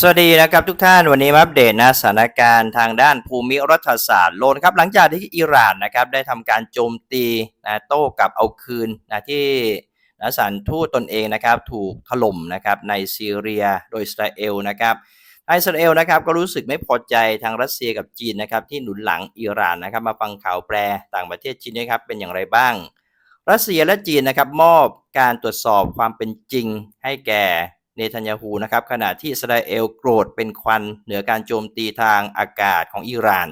สวัสดีนะครับทุกท่านวันนี้มาอัปเดตนะสถานการณ์ทางด้านภูมิรัฐศาสตร์โลนครับหลังจากที่อิหร่านนะครับได้ทำการโจมตีนะโต้กลับเอาคืนนะที่นะสถานทูตตนเองนะครับถูกถล่มนะครับในซีเรียโดยอิสราเอลนะครับอิสราเอลนะครับก็รู้สึกไม่พอใจทางรัสเซียกับจีนนะครับที่หนุนหลังอิหร่านนะครับมาฟังข่าวแปรต่างประเทศจีนนะครับเป็นอย่างไรบ้าง รัสเซียและจีนนะครับมอบการตรวจสอบความเป็นจริงให้แก่ เนทันยาฮูนะครับขณะที่อิสราเอลโกรธเป็นควันเหนือการโจมตีทางอากาศของอิหร่าน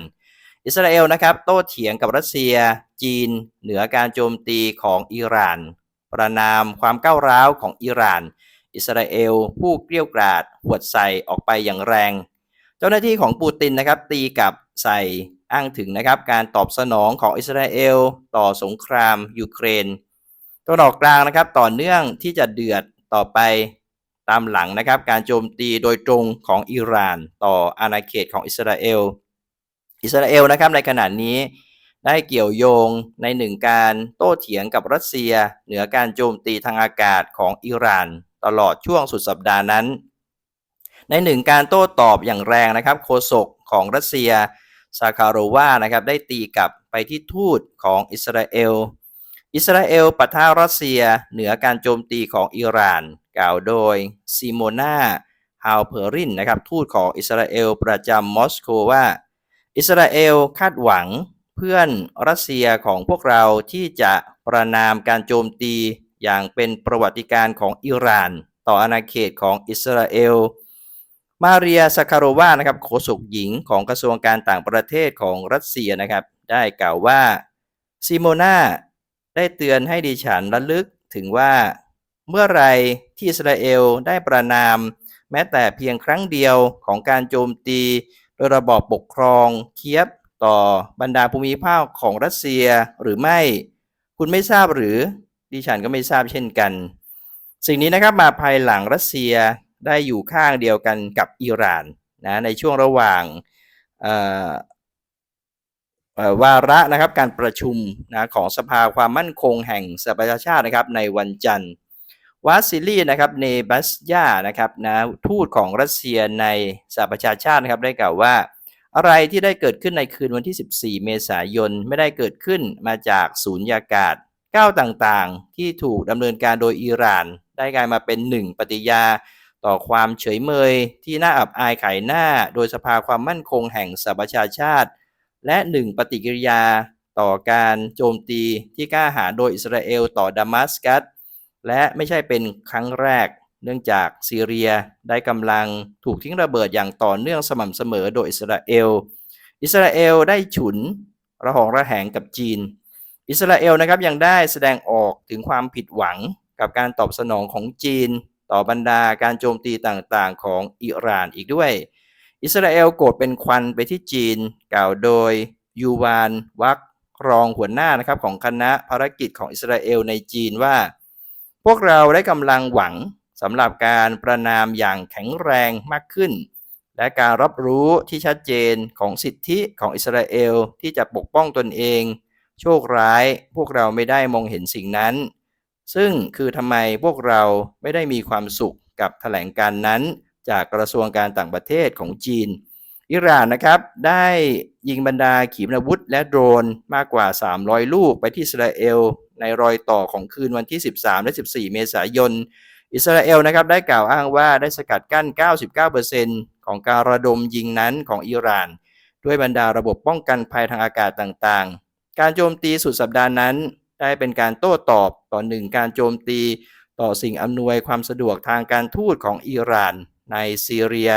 อิสราเอลนะครับโต้เถียงกับรัสเซีย จีน เหนือการโจมตีของอิหร่าน ประนามความก้าวร้าวของอิหร่าน อิสราเอลผู้เกลี้ยกราดหวดใส่ออกไปอย่างแรง เจ้าหน้าที่ของปูตินนะครับตีกับใส่อ้างถึงนะครับการตอบสนองของอิสราเอลต่อสงครามยูเครนตะวันออกกลางนะครับต่อเนื่องที่จะเดือดต่อไป ตามหลังนะครับการโจมตีโดยตรงของอิหร่าน ต่ออาณาเขตของอิสราเอล อิสราเอลนะครับในขณะนี้ได้เกี่ยวโยงในหนึ่งการโต้เถียงกับรัสเซีย เหนือการโจมตีทางอากาศของอิหร่าน ตลอดช่วงสุดสัปดาห์นั้น ในหนึ่งการโต้ตอบอย่างแรงนะครับโฆษกของรัสเซียซาคาโรวานะครับได้ตีกลับไปที่ทูตของอิสราเอล อิสราเอลปะทะรัสเซียเหนือการโจมตีของอิหร่าน กล่าวโดยซิโมนาฮาวเพอรินนะครับทูตของอิสราเอลประจำมอสโกว่า อิสราเอลคาดหวังเพื่อนรัสเซียของพวกเราที่จะประนามการโจมตีอย่างเป็นประวัติการณ์ของอิหร่าน ต่ออาณาเขตของอิสราเอล มาเรียซาคารวานะครับโฆษกหญิงของกระทรวงการต่างประเทศของรัสเซียนะครับ ได้กล่าวว่าซิโมนาได้เตือนให้ดิฉันระลึกถึงว่าเมื่อไร ที่อิสราเอลได้ประนาม แม้แต่เพียงครั้งเดียวของการโจมตี โดยระบอบปกครองเคียบต่อบรรดาภูมิภาคของรัสเซียหรือไม่ คุณไม่ทราบหรือ ดิฉันก็ไม่ทราบเช่นกัน สิ่งนี้นะครับมาภายหลังรัสเซียได้อยู่ข้างเดียวกันกับอิหร่านนะในช่วงระหว่างวาระนะครับการประชุมนะของสภาความมั่นคงแห่งสหประชาชาตินะครับในวันจันทร์ วาซิลีนะครับเนบัสยานะครับนะทูตของรัสเซียในสหประชาชาตินะครับได้กล่าวว่า อะไรที่ได้เกิดขึ้นในคืนวันที่ 14 เมษายน ไม่ได้เกิดขึ้นมาจากศูนยากาศก้าวต่างๆ ที่ถูกดำเนินการโดยอิหร่าน ได้กลายมาเป็นหนึ่งปฏิยา ต่อความเฉยเมย ที่น่าอับอายขายหน้า โดยสภาความมั่นคงแห่งสหประชาชาติ และหนึ่งปฏิกิริยาต่อการโจมตีที่กล้าหาญโดยอิสราเอลต่อดามัสกัส และไม่ใช่เป็นครั้งแรก เนื่องจากซีเรียได้กำลังถูกทิ้งระเบิดอย่างต่อเนื่องสม่ำเสมอโดยอิสราเอล อิสราเอลได้ฉุนระหองระแหงกับจีน อิสราเอลนะครับยังได้แสดงออกถึงความผิดหวังกับการตอบสนองของจีน ต่อบรรดาการโจมตีต่างๆ ของอิหร่านอีกด้วย อิสราเอลโกรธเป็นควันไปที่จีน กล่าวโดยยูวานวักรองหัวหน้านะครับของคณะภารกิจของอิสราเอลในจีนว่า พวกเราได้กำลังหวังสำหรับการประนามอย่างแข็งแรงมากขึ้น และการรับรู้ที่ชัดเจนของสิทธิของอิสราเอลที่จะปกป้องตนเอง โชคร้ายพวกเราไม่ได้มองเห็นสิ่งนั้น ซึ่งคือทำไมพวกเราไม่ได้มีความสุขกับแถลงการนั้น จากกระทรวงการต่างประเทศของจีน อิหร่านนะครับได้ยิงบรรดาขีปนาวุธและโดรนมากกว่า 300 ลูกไปที่อิสราเอล ในรอยต่อของคืนวันที่ 13 และ 14 เมษายน อิสราเอลนะครับได้กล่าวอ้างว่าได้สกัดกั้น 99%ของการระดมยิงนั้นของอิหร่าน ด้วยบรรดาระบบป้องกันภัยทางอากาศต่างๆ การโจมตีสุดสัปดาห์นั้น ได้เป็นการโต้ตอบต่อหนึ่งการโจมตี ต่อสิ่งอำนวยความสะดวกทางการทูตของอิหร่าน ในซีเรีย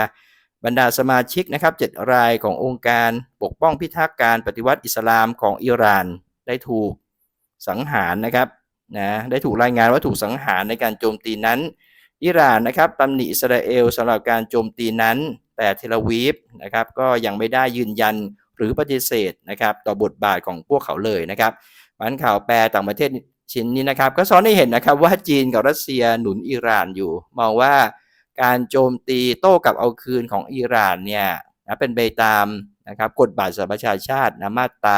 บรรดาสมาชิกนะครับ7รายขององค์การปกป้องพิทักษ์การปฏิวัติอิสลามของอิหร่าน ได้ถูกสังหารนะครับนะได้ถูกรายงานว่าถูกสังหารในการโจมตีนั้น อิหร่านนะครับตำหนิอิสราเอลสำหรับการโจมตีนั้น แต่เทลวีฟนะครับก็ยังไม่ได้ยืนยันหรือปฏิเสธนะครับต่อบทบาทของพวกเขาเลยนะครับมันข่าวแปลต่างประเทศชิ้นนี้นะครับ ก็สอนให้เห็นนะครับว่าจีนกับรัสเซียหนุนอิหร่านอยู่ มองว่า การโจมตีโต้กับเอาคืนของอิหร่านเนี่ยนะเป็นไปตามนะครับกฎบาทสหประชาชาตินะมาตรา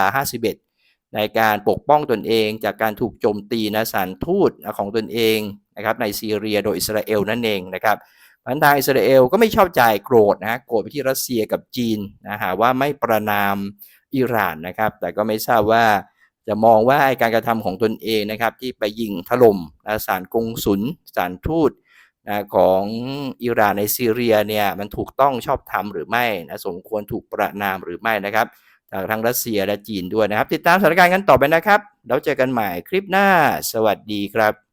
51 ในการปกป้องตนเองจากการถูกโจมตีนะสารทูตของตนเองนะครับในซีเรียโดยอิสราเอลนั่นเองนะครับพันทางอิสราเอลก็ไม่ชอบใจโกรธนะโกรธไปที่รัสเซียกับจีนนะหาว่าไม่ประนามอิหร่านนะครับ แต่ก็ไม่ทราบว่าจะมองว่าการกระทำของตนเองนะครับที่ไปยิงถล่มนะสารกงสุลสารทูต นะของอิหร่านในซีเรียเนี่ยมันถูกต้องชอบธรรมหรือไม่นะสมควรถูกประนามหรือไม่นะครับจากทางรัสเซียและจีนด้วยนะครับ ติดตามสถานการณ์กันต่อไปนะครับ แล้วเจอกันใหม่คลิปหน้า สวัสดีครับ